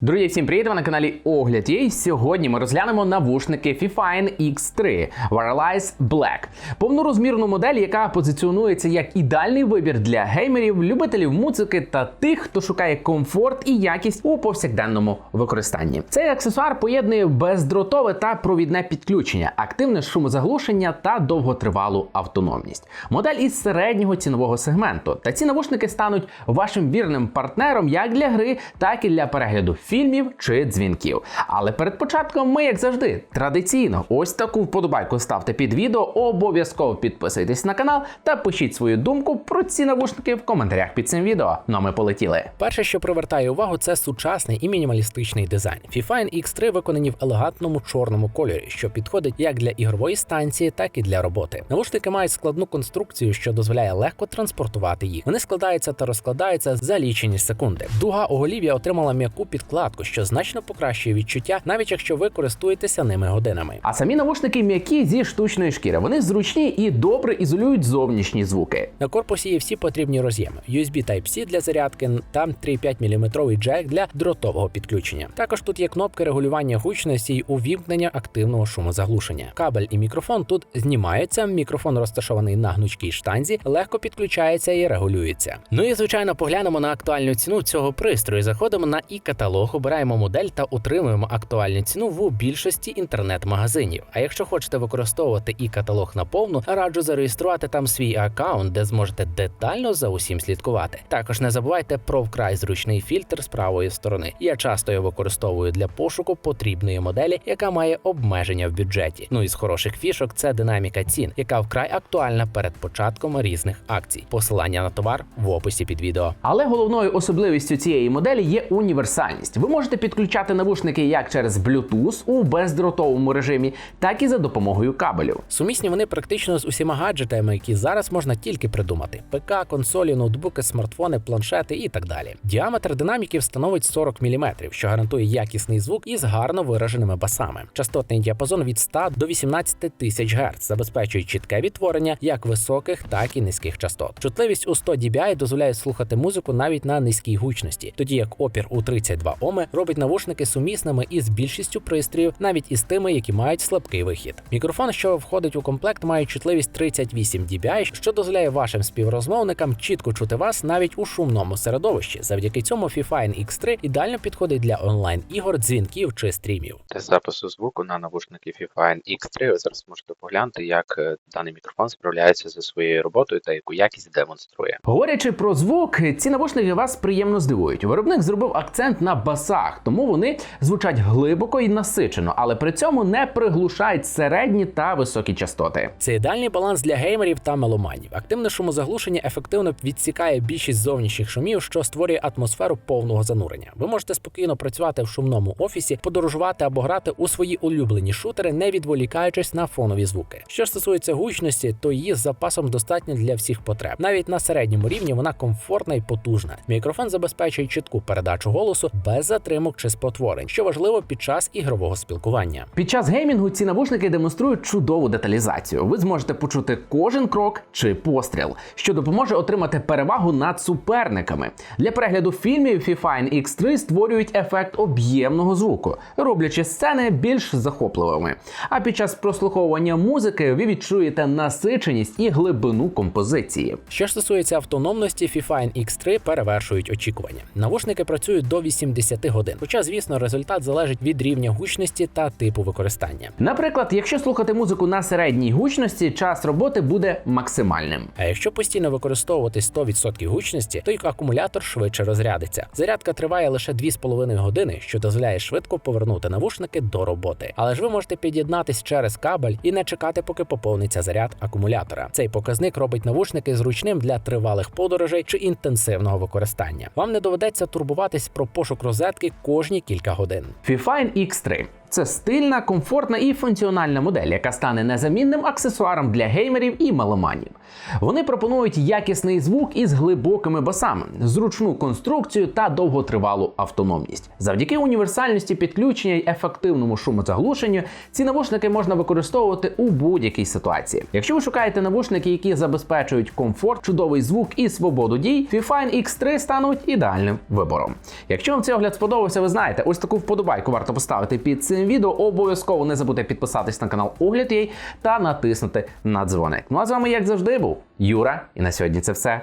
Друзі, всім привіт! Ви на каналі Огляд є. І сьогодні ми розглянемо навушники Fifine X3 Wireless Black. Повнорозмірну модель, яка позиціонується як ідеальний вибір для геймерів, любителів музики та тих, хто шукає комфорт і якість у повсякденному використанні. Цей аксесуар поєднує бездротове та провідне підключення, активне шумозаглушення та довготривалу автономність. Модель із середнього цінового сегменту. Та ці навушники стануть вашим вірним партнером як для гри, так і для перегляду фільмів чи дзвінків. Але перед початком ми, як завжди, традиційно ось таку вподобайку ставте під відео, обов'язково підписуйтесь на канал та пишіть свою думку про ці навушники в коментарях під цим відео. Ну а ми полетіли. Перше, що привертає увагу, це сучасний і мінімалістичний дизайн. Fifine X3 виконані в елегантному чорному кольорі, що підходить як для ігрової станції, так і для роботи. Навушники мають складну конструкцію, що дозволяє легко транспортувати їх. Вони складаються та розкладаються за лічені секунди. Дуга оголів'я отримала м'яку підкладку, що значно покращує відчуття, навіть якщо ви користуєтеся ними годинами. А самі навушники м'які зі штучної шкіри. Вони зручні і добре ізолюють зовнішні звуки. На корпусі є всі потрібні роз'єми: USB Type-C для зарядки та 3,5 мм джек для дротового підключення. Також тут є кнопки регулювання гучності і увімкнення активного шумозаглушення. Кабель і мікрофон тут знімаються. Мікрофон розташований на гнучкій штанзі, легко підключається і регулюється. Ну і звичайно, поглянемо на актуальну ціну цього пристрою. Заходимо на і каталог, обираємо модель та утримуємо актуальну ціну в більшості інтернет-магазинів. А якщо хочете використовувати і каталог наповну, раджу зареєструвати там свій аккаунт, де зможете детально за усім слідкувати. Також не забувайте про вкрай зручний фільтр з правої сторони. Я часто його використовую для пошуку потрібної моделі, яка має обмеження в бюджеті. Ну і з хороших фішок це динаміка цін, яка вкрай актуальна перед початком різних акцій. Посилання на товар в описі під відео. Але головною особливістю цієї моделі є універсальність. Ви можете підключати навушники як через Bluetooth у бездротовому режимі, так і за допомогою кабелів. Сумісні вони практично з усіма гаджетами, які зараз можна тільки придумати: ПК, консолі, ноутбуки, смартфони, планшети і так далі. Діаметр динаміків становить 40 мм, що гарантує якісний звук із гарно вираженими басами. Частотний діапазон від 100 до 18 тисяч Гц забезпечує чітке відтворення як високих, так і низьких частот. Чутливість у 100 dBi дозволяє слухати музику навіть на низькій гучності, тоді як опір у 32 Оми робить навушники сумісними із більшістю пристроїв, навіть із тими, які мають слабкий вихід. Мікрофон, що входить у комплект, має чутливість 38 dBi, що дозволяє вашим співрозмовникам чітко чути вас навіть у шумному середовищі. Завдяки цьому Fifine X3 ідеально підходить для онлайн ігор, дзвінків чи стрімів. Тест запису звуку на навушники Fifine X3. Ви зараз можете поглянути, як е, даний мікрофон справляється зі своєю роботою та яку якість демонструє. Говорячи про звук, ці навушники вас приємно здивують. Виробник зробив акцент на басах, тому вони звучать глибоко і насичено, але при цьому не приглушають середні та високі частоти. Це ідеальний баланс для геймерів та меломанів. Активне шумозаглушення ефективно відсікає більшість зовнішніх шумів, що створює атмосферу повного занурення. Ви можете спокійно працювати в шумному офісі, подорожувати або грати у свої улюблені шутери, не відволікаючись на фонові звуки. Що стосується гучності, то її з запасом достатньо для всіх потреб. Навіть на середньому рівні вона комфортна і потужна. Мікрофон забезпечує чітку передачу голосу без затримок чи спотворень, що важливо під час ігрового спілкування. Під час геймінгу ці навушники демонструють чудову деталізацію. Ви зможете почути кожен крок чи постріл, що допоможе отримати перевагу над суперниками. Для перегляду фільмів Fifine X3 створюють ефект об'ємного звуку, роблячи сцени більш захопливими. А під час прослуховування музики ви відчуєте насиченість і глибину композиції. Що ж стосується автономності, Fifine X3 перевершують очікування. Навушники працюють до 80 годин. Хоча, звісно, результат залежить від рівня гучності та типу використання. Наприклад, якщо слухати музику на середній гучності, час роботи буде максимальним. А якщо постійно використовувати 100% гучності, то й акумулятор швидше розрядиться. Зарядка триває лише 2,5 години, що дозволяє швидко повернути навушники до роботи. Але ж ви можете під'єднатись через кабель і не чекати, поки поповниться заряд акумулятора. Цей показник робить навушники зручним для тривалих подорожей чи інтенсивного використання. Вам не доведеться турбуватись про пошук розетки кожні кілька годин. Fifine X3 Це стильна, комфортна і функціональна модель, яка стане незамінним аксесуаром для геймерів і маломанів. Вони пропонують якісний звук із глибокими басами, зручну конструкцію та довготривалу автономність. Завдяки універсальності підключення й ефективному шумозаглушенню ці навушники можна використовувати у будь-якій ситуації. Якщо ви шукаєте навушники, які забезпечують комфорт, чудовий звук і свободу дій, Fifine X3 стануть ідеальним вибором. Якщо вам цей огляд сподобався, ви знаєте, ось таку вподобайку варто поставити під цим відео. Обов'язково не забудьте підписатись на канал Огляд Єй та натиснути на дзвоник. Ну а з вами, як завжди, був Юра, і на сьогодні це все.